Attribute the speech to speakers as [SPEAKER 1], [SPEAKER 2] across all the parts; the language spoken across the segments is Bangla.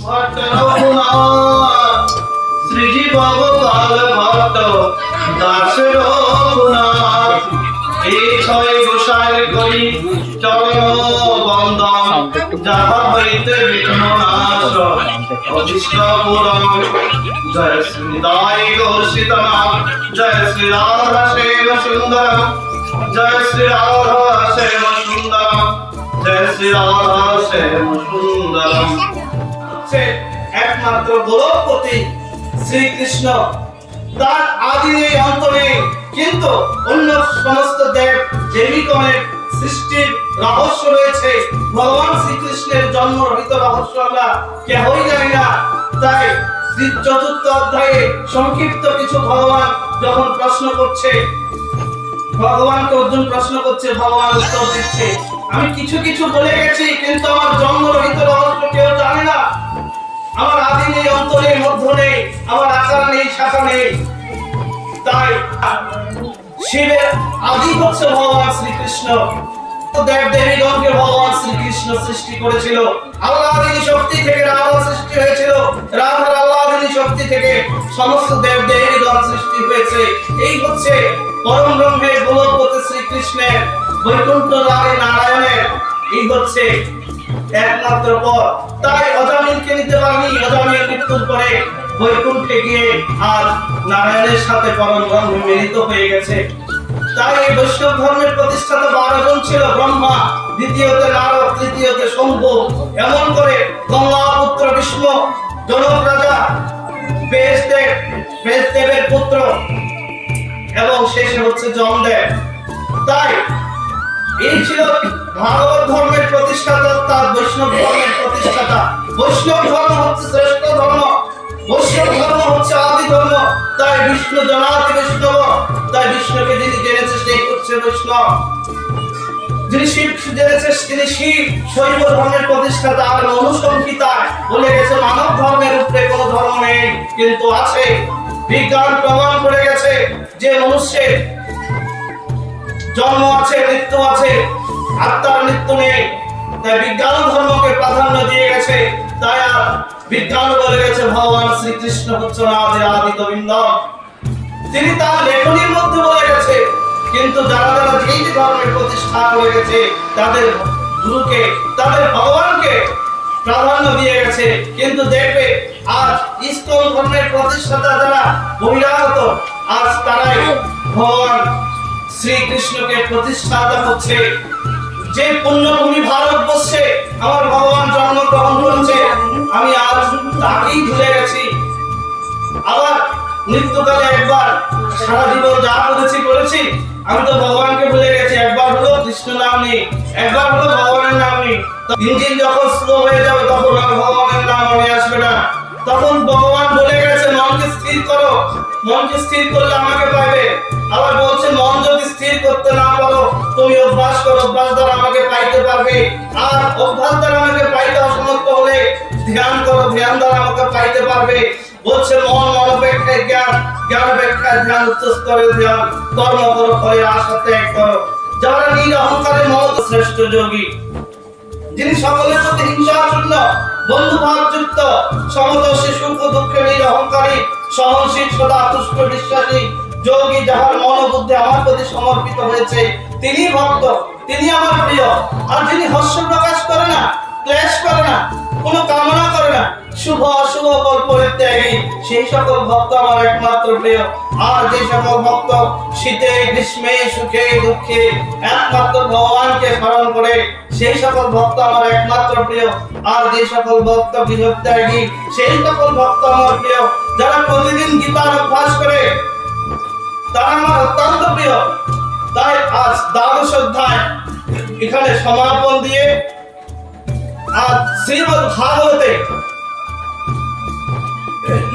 [SPEAKER 1] ভট্ট রঘুনাথ শ্রীজীব গোপাল ভট্ট দাস রঘুনাথ এই ছয় গোসাই করি চরণ বন্দন যাহা হইতে বিঘ্ন নাশ অধিষ্ঠ পুরম জয় শ্রী দাই জয় শ্রী রাধা শ্যাম সুন্দরম জয় শ্রী রাধা শ্যাম সুন্দরম জয় শ্রী রাধা শ্যাম সুন্দরম সে একমাত্র গোলকপতি শ্রীকৃষ্ণ। তার আদি নেই অন্ত নেই কিন্তু অন্য সমস্ত দেব দেবীগণের সৃষ্টির রহস্য রয়েছে। ভগবান শ্রীকৃষ্ণের জন্ম রহিত রহস্য আমরা কেহই জানি না। তাই চতুর্থ অধ্যায়ে সংক্ষিপ্ত কিছু ভগবান যখন প্রশ্ন করছে, ভগবানকে অর্জুন প্রশ্ন করছে, ভগবান উত্তর দিচ্ছে, আমি কিছু কিছু বলে গেছি, কিন্তু আমার জন্ম রহিত রহস্য কেউ জানে না। আমার আদি নেই, অন্ত নেই, মধ্য নেই, আমার আকার নেই শাখা নেই। তাই শিবের আদি হচ্ছে ভগবান শ্রীকৃষ্ণ। দেব দেবীগণকে ভগবান শ্রীকৃষ্ণ সৃষ্টি করেছিল। আল্লাহদিনী শক্তি থেকে রাধা সৃষ্টি হয়েছিল। রাধার আল্লাহদিনী শক্তি থেকে সমস্ত দেব দেবীগণ সৃষ্টি হয়েছে। এই হচ্ছে পরম ব্রহ্মের গোলকপতি শ্রীকৃষ্ণের বৈকুণ্ঠ রায় নারায়ণের এই হচ্ছে? একমাত্র পথ। তাই অজামিনকে নিতে পারেনি। অজামিন মৃত্যুর পরে বৈকুণ্ঠে গিয়ে আজ নারায়ণের সাথে পরম ব্রহ্মে মিলিত হয়ে গেছে। তাই এই বৈষ্ণব ধর্মের প্রতিষ্ঠাতা বারো জন ছিল। ব্রহ্মা, দ্বিতীয়তে নারদ, তৃতীয়তে শম্ভু। এমন করে গঙ্গা, পুত্র বিষ্ণু জনক, রাজা পুত্র এবং শেষে হচ্ছে জমদেব তাই এই ছিল ভাগবত ধর্মের প্রতিষ্ঠাতা, তার বৈষ্ণব ধর্মের প্রতিষ্ঠাতা। বৈষ্ণব ধর্ম হচ্ছে শ্রেষ্ঠ ধর্ম। বৈষ্ণব ধর্ম হচ্ছে আদি ধর্ম। তাই বিষ্ণু জনাতি বৈষ্ণব। তাই বিষ্ণুকে যিনি জেনেছে সেই হচ্ছে বৈষ্ণব। যিনি শিব জেনেছে তিনি শিব, শৈব ধর্মের প্রতিষ্ঠাতা আর অনুসংহিতা বলে গেছে, মানব ধর্মের উপরে কোনো ধর্ম নেই, কিন্তু আছে। বিজ্ঞান প্রমাণ করে গেছে যে মনুষ্যের জন্ম আছে, মৃত্যু আছে, আত্মার মৃত্যু নেই। তাই বিজ্ঞান ধর্মকে প্রাধান্য দিয়ে গেছে, তাই আর বিজ্ঞান বলে গেছে, ভগবান শ্রীকৃষ্ণ হচ্ছে আদি আদি গোবিন্দ। তিনি তার লেখনীর মধ্যে বলে গেছে, কিন্তু যারা যারা যেই ধর্মের প্রতিষ্ঠা করে গেছে, তাদের গুরুকে, তাদের ভগবানকে প্রাধান্য দিয়ে গেছে। কিন্তু দেখবে, আজ ইসকন ধর্মের প্রতিষ্ঠাতা যারা বহিরাগত, আজ তারাই ভগবান শ্রীকৃষ্ণকে প্রতিষ্ঠাতা হচ্ছে। যে পুণ্যভূমি ভারতবর্ষে আমার ভগবান জন্মগ্রহণ করেছে, আমি আজ তাকেই ভুলে গেছি। আবার মৃত্যুকালে একবার সারা জীবন যা করেছি করেছি, আমি তো ভগবানকে ভুলে গেছি। একবার হলো কৃষ্ণ নাম নেই একবার হলো ভগবানের নাম নেই ইঞ্জিন যখন স্লো হয়ে যাবে, তখন আর ভগবানের নাম মনে আসবে না। তখন ভগবান বলে গেছে, মনকে স্থির করো। মনকে স্থির করলে আমাকে পাবে। আবার বলছে, মন যদি স্থির করতে না পারো, তুমি অভ্যাস করো, অভ্যাস দ্বারা আমাকে পাইতে পারবে। আর অভ্যাস দ্বারা আমাকে পাইতে অসমর্থ হলে ধ্যান করো, ধ্যান দ্বারা আমাকে পাইতে পারবে। বলছে, মন অনপেক্ষায় জ্ঞান জ্ঞান অপেক্ষায় ধ্যান উচ্চ স্তরে ধ্যান, কর্ম করো, ফলে আশা ত্যাগ করো। যারা নিজ অহংকারে মত শ্রেষ্ঠ যোগী, যিনি সকলের প্রতি হিংসা শূন্য বন্ধু ভাবযুক্ত সমদর্শী সুখ দুঃখে নিজ অহংকারী, সহনশীল, সদা তুষ্ট, বিশ্বাসী যোগী যাহার মন ও বুদ্ধি আমার প্রতি সমর্পিত হয়েছে, তিনি ভক্ত, তিনি আমার প্রিয়। আর যিনি হর্ষ প্রকাশ করে না, ক্লেশ করে না, কোনো কামনা করে না, শুভ অশুভ ফল পরিত্যাগী, সেই সকল ভক্ত আমার একমাত্র প্রিয়। আর যে সকল ভক্ত শীতে, গ্রীষ্মে, সুখে, দুঃখে একমাত্র ভগবানকে স্মরণ করে, সেই সকল ভক্ত আমার একমাত্র প্রিয়। আর যে সকল ভক্ত গৃহত্যাগী, সেই সকল ভক্ত আমার প্রিয়, যারা প্রতিদিন গীতার অভ্যাস করে তারা আমার অত্যন্ত প্রিয়। তাই আজ দ্বাদশ অধ্যায় এখানে সমাপন দিয়ে আজ শ্রীমদ ভাগবতে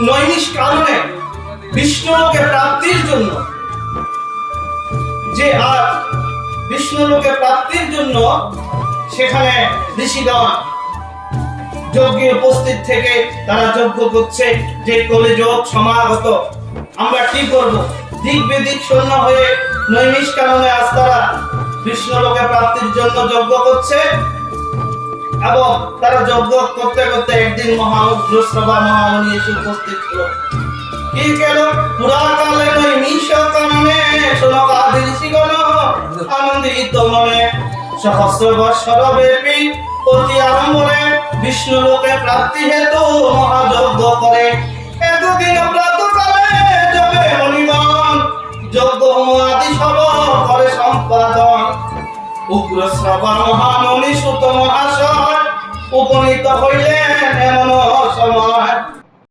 [SPEAKER 1] নৈমিষ কারণে বিষ্ণুলোকে প্রাপ্তির জন্য, যে আজ বিষ্ণুলোকে প্রাপ্তির জন্য সেখানে ঋষিগণ যজ্ঞে উপস্থিত থেকে তারা যজ্ঞ করছে, যে কলিযোগ সমাগত আমরা কি করব? দিক বেদিক শূন্য হয়ে নৈমিষ কারণে আজ তারা বিষ্ণুলোকে প্রাপ্তির জন্য যজ্ঞ করছে এবং তারা যজ্ঞ করতে করতে একদিন মহাউগ্রশ্রবা মহামণি এসে উপস্থিত হলো। কি গেল? পুরাকালে নিশ কাননে শোনক আদি ঋষিগণ আনন্দিত মনে। সহস্র বৎসর ব্যাপী অতি আড়ম্বরে বিষ্ণু লোকে প্রাপ্তি হেতু মহাযজ্ঞ করে। এতদিন আদি সব করে সম্পাদন। উগ্র শ্রবণ মহামণি সুত মহাশয় উপনীত হইলেন এমন সময়।